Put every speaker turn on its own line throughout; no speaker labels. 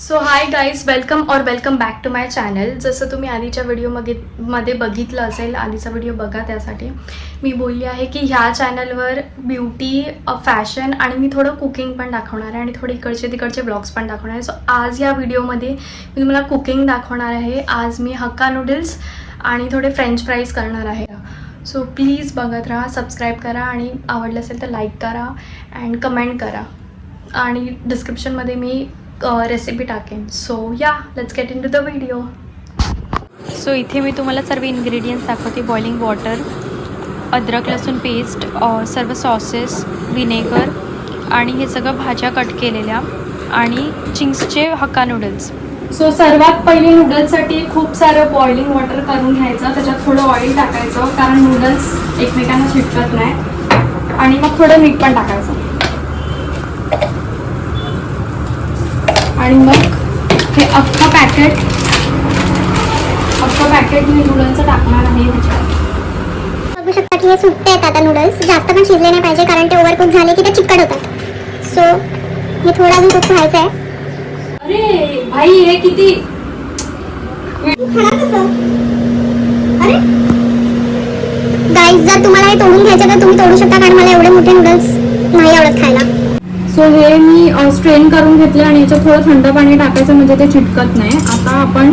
So hi guys welcome और welcome back to my channel जसं तुम्ही आधीच्या व्हिडिओमध्ये मध्ये बघितलं असेल आधीचा व्हिडिओ बघा त्यासाठी. मी बोलली आहे की ह्या चॅनलवर ब्युटी फॅशन आणि मी थोडं कुकिंग पण दाखवणार आहे आणि थोडे इकडचे तिकडचे ब्लॉग्स पण दाखवणार आहे. सो आज या व्हिडिओमध्ये मी तुम्हाला कुकिंग दाखवणार आहे. आज मी हक्का नूडल्स आणि थोडे फ्रेंच फ्राईज करणार आहे. सो प्लीज बघत राहा सबस्क्राईब करा आणि आवडलं असेल तर लाईक करा अँड कमेंट करा. आणि डिस्क्रिप्शनमध्ये मी रेसिपी टाकेन. So yeah let's get into the video so इथे मी तुम्हाला सर्व इन्ग्रेडियंट्स दाखवते. बॉइलिंग वॉटर अद्रक लसूण पेस्ट सर्व सॉसेस विनेगर आणि हे सगळं भाज्या कट केलेल्या आणि चिंग्सचे हक्का नूडल्स सो सर्वात पहिले नूडल्ससाठी खूप सारं बॉइलिंग वॉटर करून घ्यायचं. त्याच्यात थोडं ऑइल टाकायचं कारण नूडल्स एकमेकांना चिटकत नाही. आणि मग थोडं मीठ पण टाकायचं. आणि मग हे अख्खं पॅकेट अख्खं पॅकेट मी नूडल्सचं टाकणार आहे ह्याच्यात
बघू शकता की हे सुट्टे आहेत आता नूडल्स जास्त पण शिजले नाही पाहिजे कारण ते ओव्हरकुक झाले की ते चिकट होतात. सो हे थोडं अजून कुक व्हायचं आहे.
अरे भाई हे किती
अरे गाईज जर तुम्हाला हे तोडून घ्यायचं तर तुम्ही तोडू शकता कारण मला एवढे मोठे नूडल्स नाही आवडत खायला
सो हे मी स्ट्रेन करून घेतले आणि याच्यात थोडं थंड पाणी टाकायचं म्हणजे ते चिटकत नाही. आता आपण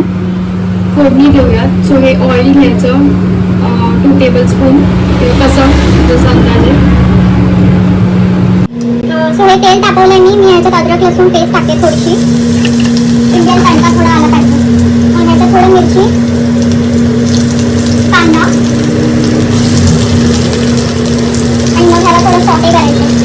फोडणी घेऊयात. सो हे ऑइल घ्यायचं. टू टेबल स्पून कसं? जसं अंदाजे.
सो हे तेल टाकवलं मी मी ह्याच्यात अद्रक लसूण पेस्ट टाकते थोडीशी. इंडियन तडका थोडा आला पाहिजे. आणि याच्यात थोडं मिरची कांदा आणि मग ह्याला थोडं सॉटे करायचं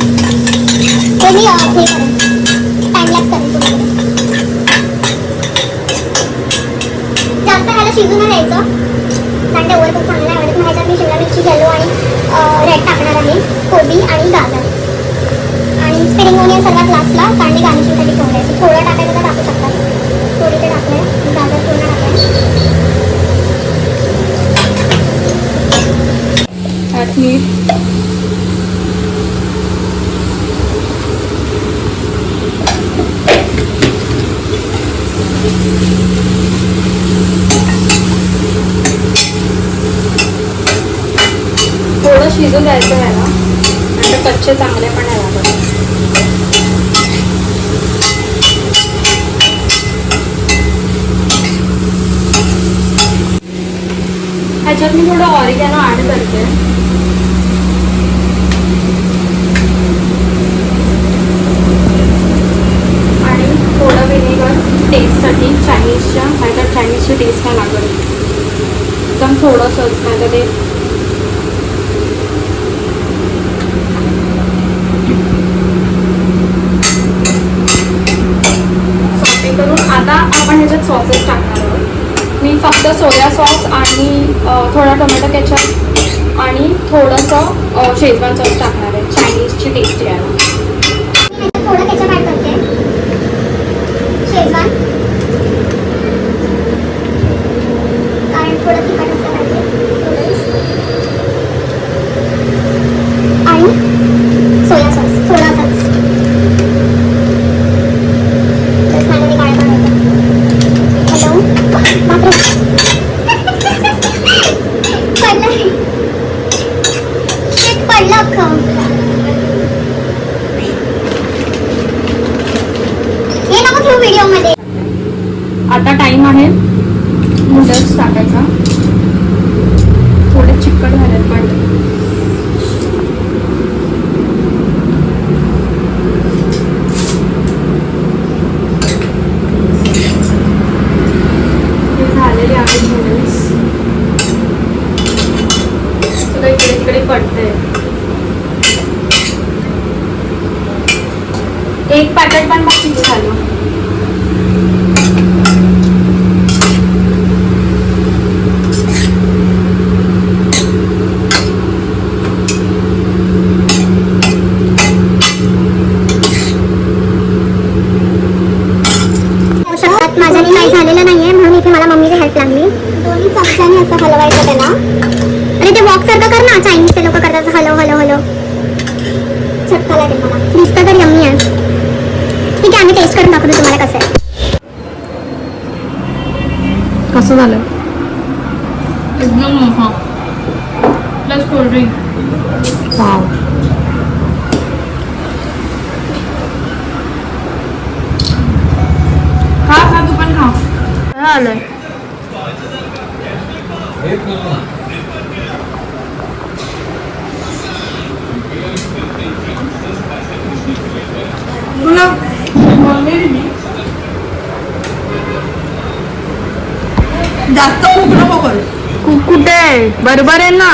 ते मी अं, हे करेन टाइमलॅप्स करेन थोडं. शिजून ह्याला शिजू नाही द्यायचं कारण ते ओव्हर खूप चांगलं आहे आवडत मग मी शिमला मिरची येलो आणि रेड टाकणार आहे. कोबी आणि गाजर. आणि स्प्रिंग ओनियन सर्वात लास्टला कांदे गार्निशिंगसाठी ठेवून द्यायचं. थोडं टाकायचं तर टाकू शकतात. थोडी ते टाकलंय गाजर पूर्ण टाकलंय
त्यात मीठ थोडं शिजून द्यायचं आहे ना ते कच्चे चांगले पण आहे लागत ह्याच्यात मी थोडं ऑरिगॅनो ॲड करते. आणि थोडं विनेगर टेस्टसाठी चायनीजच्या नाहीतर चायनीजची टेस्ट नाही लागत एकदम थोडंसंच नाही तर ते सॉटे करून आता आपण ह्याच्यात सॉसेस टाकणार आहोत. मी फक्त सोया सॉस आणि थोडा टोमॅटो केचप आणि थोडंसं शेजवान सॉस टाकणार आहे. चायनीजची टेस्ट यायला
थोडं केचप ॲड करते. शेजवान. कारण थोडं तिखट असलं पाहिजे noodles. आणि सोया सॉस थोडासाच बस माझ्याने काळं काढायचं हॅलो बापरे पडलं व्हिडिओमध्ये.
आता टाइम आहे. नूडल्स टाकायचा. थोडे चिकट झालेत पण. झालेले आहेत नूडल्स तुला इकडे इकडे पडते एक पाकिट पण भाजीचं झालं.
माझ्याने झालेलं म्हणून इथे मला दोन्ही असं त्याला. ते वॉक कर ना चायनीज ते लोक करतात हलव हलव हलव. छटका लागेल मला. दिसतं तर यम्मी आहे. आम्ही टेस्ट करून दाखवतो तुम्हाला कसं आहे.
कसं झालं? एकदम मोठा. प्लस कोल्ड्रिंक वाव खा खा तू पण खा. काय
जास्त करू
कु- कुठे? बरोबर आहे ना?